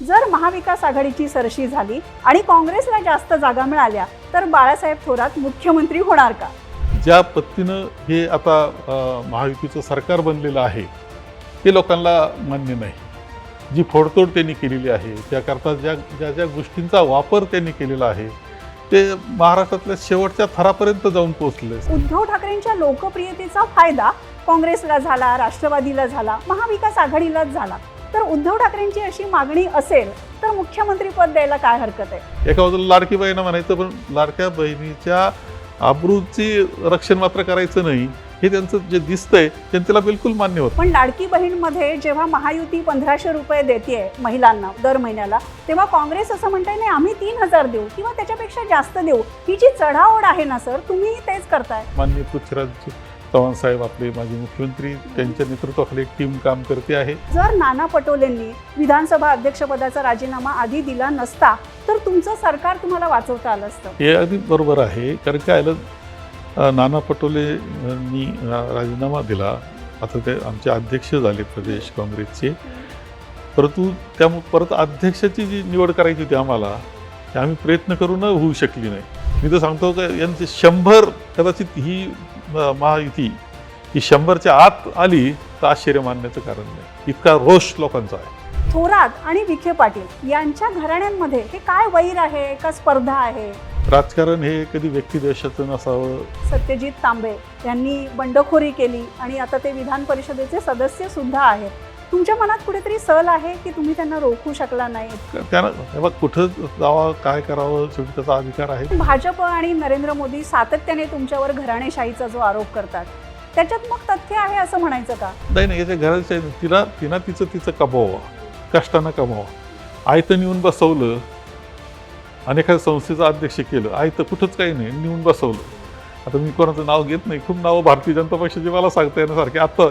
जर महाविकास आघाडीची सरशी झाली आणि काँग्रेसला जास्त जागा मिळाल्या तर बाळासाहेब थोरात मुख्यमंत्री होणार का? ज्या पद्धतीनं हे आता महायुतीचं सरकार बनलेलं आहे ते लोकांना मान्य नाही. जी फोडतोड त्यांनी केलेली आहे त्याकरता ज्या ज्या ज्या गोष्टींचा वापर त्यांनी केलेला आहे ते महाराष्ट्रातल्या शेवटच्या थरापर्यंत जाऊन पोहोचले. उद्धव ठाकरेंच्या लोकप्रियतेचा फायदा काँग्रेसला झाला राष्ट्रवादीला झाला महाविकास आघाडीलाच झाला. तर उद्धव ठाकरेंची अशी मागणी असेल तर मुख्यमंत्री पद द्यायला काय हरकत आहे? एका बाजूला लाडकी बहिणं म्हणायचं पण लाडक्या बहिणीच्या आबरूची रक्षण मात्र करायचं नाही हे त्यांचं जे दिसतंय जनतेला बिलकुल मान्य होत पण लाडकी बहीणमध्ये जेव्हा महायुती पंधराशे रुपये देते महिलांना दर महिन्याला तेव्हा काँग्रेस असं म्हणताय नाही आम्ही तीन हजार देऊ किंवा त्याच्यापेक्षा जास्त देऊ. ही जी चढाओढ आहे ना सर तुम्ही तेच करताय. माननीय पृथ्वीराज चव्हाण साहेब आपले माजी मुख्यमंत्री त्यांच्या नेतृत्वाखाली एक टीम काम करते आहे. जर नाना पटोलेंनी विधानसभा अध्यक्षपदाचा राजीनामा आधी दिला नसता तर तुमचं सरकार तुम्हाला वाचवता आलं असतं. हे अगदी बरोबर आहे. कारण काय आलं? नाना पटोलेंनी राजीनामा दिला. आता ते आमचे अध्यक्ष झाले प्रदेश काँग्रेसचे. परंतु त्यामुळे परत अध्यक्षाची जी निवड करायची होती आम्हाला ते आम्ही प्रयत्न करून होऊ शकली नाही. मी तर सांगतो का यांचे शंभर कदाचित ही महायुती ही शंभरच्या आत आली तर आश्चर्य मानण्याचं कारण नाही. इतका रोष लोकांचा आहे. थोरात आणि विखे पाटील यांच्या घराण्यांमध्ये हे काय वैर आहे का स्पर्धा आहे? राजकारण हे कधी व्यक्तिद्वेषाचं नसावं. सत्यजित तांबे यांनी बंडखोरी केली आणि आता ते विधान परिषदेचे सदस्य सुद्धा आहेत. तुमच्या मनात कुठेतरी सल आहे की तुम्ही त्यांना रोखू शकला नाही त्यानं कुठं जावं काय करावं शेवटी त्याचा अधिकार आहे. भाजप आणि नरेंद्र मोदी सातत्याने तुमच्यावर घराणेशाहीचा जो आरोप करतात त्याच्यात मग तथ्य आहे असं म्हणायचं का? नाही नाही याच्या घराच्या तिला तिनं तिचं तिचं कमवावं कष्टानं कमवावं आयतं नेऊन बसवलं आणि एखाद्या संस्थेचं अध्यक्ष केलं आयतं कुठंच काही नाही नेऊन बसवलं. आता मी कोणाचं नाव घेत नाही. खूप नावं भारतीय जनता पक्षाची मला सांगता येण्यासारखे आता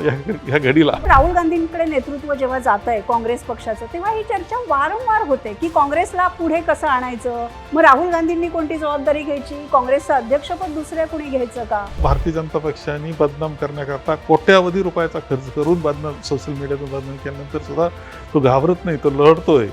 ह्या घडीला. राहुल गांधींकडे नेतृत्व जेव्हा जात आहे काँग्रेस पक्षाचं तेव्हा ही चर्चा वारंवार होते की काँग्रेसला पुढे कसं आणायचं? मग राहुल गांधींनी कोणती जबाबदारी घ्यायची? काँग्रेसचं अध्यक्षपद दुसऱ्या कुणी घ्यायचं का? भारतीय जनता पक्षाने बदनाम करण्याकरता कोट्यावधी रुपयाचा खर्च करून बदनाम सोशल मीडियातून बदनाम केल्यानंतर सुद्धा तो घाबरत नाही तो लढतोय.